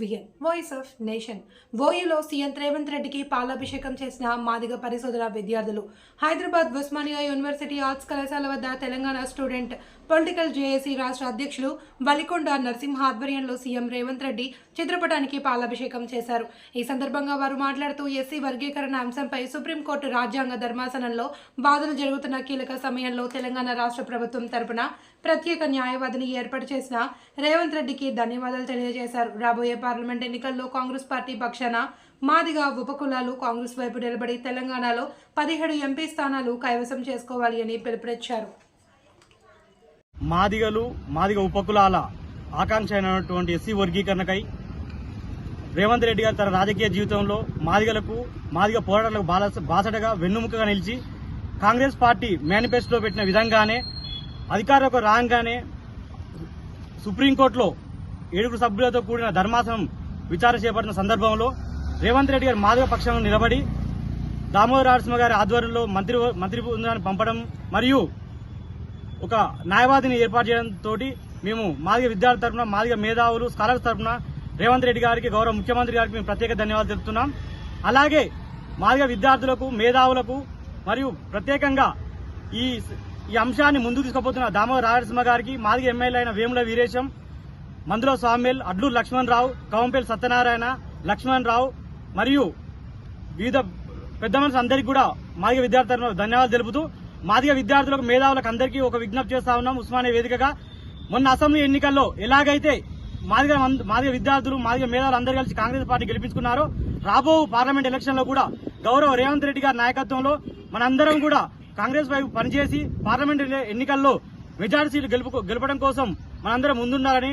VN voice of nation ఓయూలో CM Revanth రెడ్డికి పాలాభిషేకం చేసిన మాదిగ పరిశోధన విద్యార్థులు. హైదరాబాద్ ఉస్మానియా యూనివర్సిటీ ఆర్ట్స్ కళాశాల వద్ద తెలంగాణ స్టూడెంట్ పొలిటికల్ జేఏసీ రాష్ట్ర అధ్యక్షులు బలికొండ నరసింహ ఆధ్వర్యంలో సీఎం రేవంత్ రెడ్డి చిత్రపటానికి పాలాభిషేకం చేశారు. ఈ సందర్భంగా వారు మాట్లాడుతూ ఎస్సీ వర్గీకరణ అంశంపై సుప్రీంకోర్టు రాజ్యాంగ ధర్మాసనంలో వాదన జరుగుతున్న కీలక సమయంలో తెలంగాణ రాష్ట్ర ప్రభుత్వం తరపున ప్రత్యేక న్యాయవాదిని ఏర్పాటు చేసిన రేవంత్ రెడ్డికి ధన్యవాదాలు తెలియజేశారు రాబోయే పార్లమెంట్ ఎన్నికల్లో కాంగ్రెస్ పార్టీ పక్షాన మాదిగా ఉపకులాలు కాంగ్రెస్ వైపు నిలబడి తెలంగాణలో పదిహేడు ఎంపీ స్థానాలు కైవసం చేసుకోవాలి అని పిలుపునిచ్చారు. మాదిగలు మాదిగ ఉపకులాల ఆకాంక్ష అయినటువంటి ఎస్సీ వర్గీకరణకై రేవంత్ రెడ్డి గారు తన రాజకీయ జీవితంలో మాదిగలకు మాదిగ పోరాటాలకు బాల- బాసటగా వెన్నుముకగా నిలిచి కాంగ్రెస్ పార్టీ మేనిఫెస్టోలో పెట్టిన విధంగానే అధికారంలోకి రాగానే సుప్రీంకోర్టులో ఏడుగురు సభ్యులతో కూడిన ధర్మాసనం విచారణ చేపట్టిన సందర్భంలో రేవంత్ రెడ్డి గారు మాధవ పక్షంలో నిలబడి దామోదర నరసింహ గారి ఆధ్వర్యంలో మంత్రి మంత్రి బృందాన్ని పంపడం మరియు ఒక న్యాయవాదిని ఏర్పాటు చేయడంతో మేము మాదిగ విద్యార్థుల తరఫున మాదిగ మేధావులు స్కాలర్స్ తరఫున రేవంత్ రెడ్డి గారికి గౌరవ ముఖ్యమంత్రి గారికి మేము ప్రత్యేక ధన్యవాదాలు తెలుపుతున్నాం. అలాగే మాదిగ విద్యార్థులకు మేధావులకు మరియు ప్రత్యేకంగా ఈ ఈ అంశాన్ని ముందుకు తీసుకుపోతున్న దామోదర రాజసింహ గారికి మాదిగ ఎమ్మెల్యే అయిన వేముల వీరేశం మందులో స్వామిల్ అడ్లూరు లక్ష్మణ్ రావు సత్యనారాయణ లక్ష్మణ్ రావు మరియు వివిధ పెద్ద మనుషులు అందరికీ కూడా మాదిగ విద్యార్థులకు ధన్యవాదాలు తెలుపుతూ మాదిగ విద్యార్థులకు మేధావులకు అందరికీ ఒక విజ్ఞప్తి చేస్తా ఉన్నాం ఉస్మానియా వేదికగా. మొన్న అసెంబ్లీ ఎన్నికల్లో ఎలాగైతే మాదిగ మంద- మాదిగ విద్యార్థులు మాదిగ మేధావులు అందరూ కలిసి కాంగ్రెస్ పార్టీ గెలిపించుకున్నారో రాబో పార్లమెంట్ ఎలక్షన్లో కూడా గౌరవ రేవంత్ రెడ్డి గారి నాయకత్వంలో మనందరం కూడా కాంగ్రెస్ వైపు పనిచేసి పార్లమెంట్ ఎన్నికల్లో మెజారిటీ సీట్లు గెలుపు గెలపడం కోసం మనందరం ముందుండాలని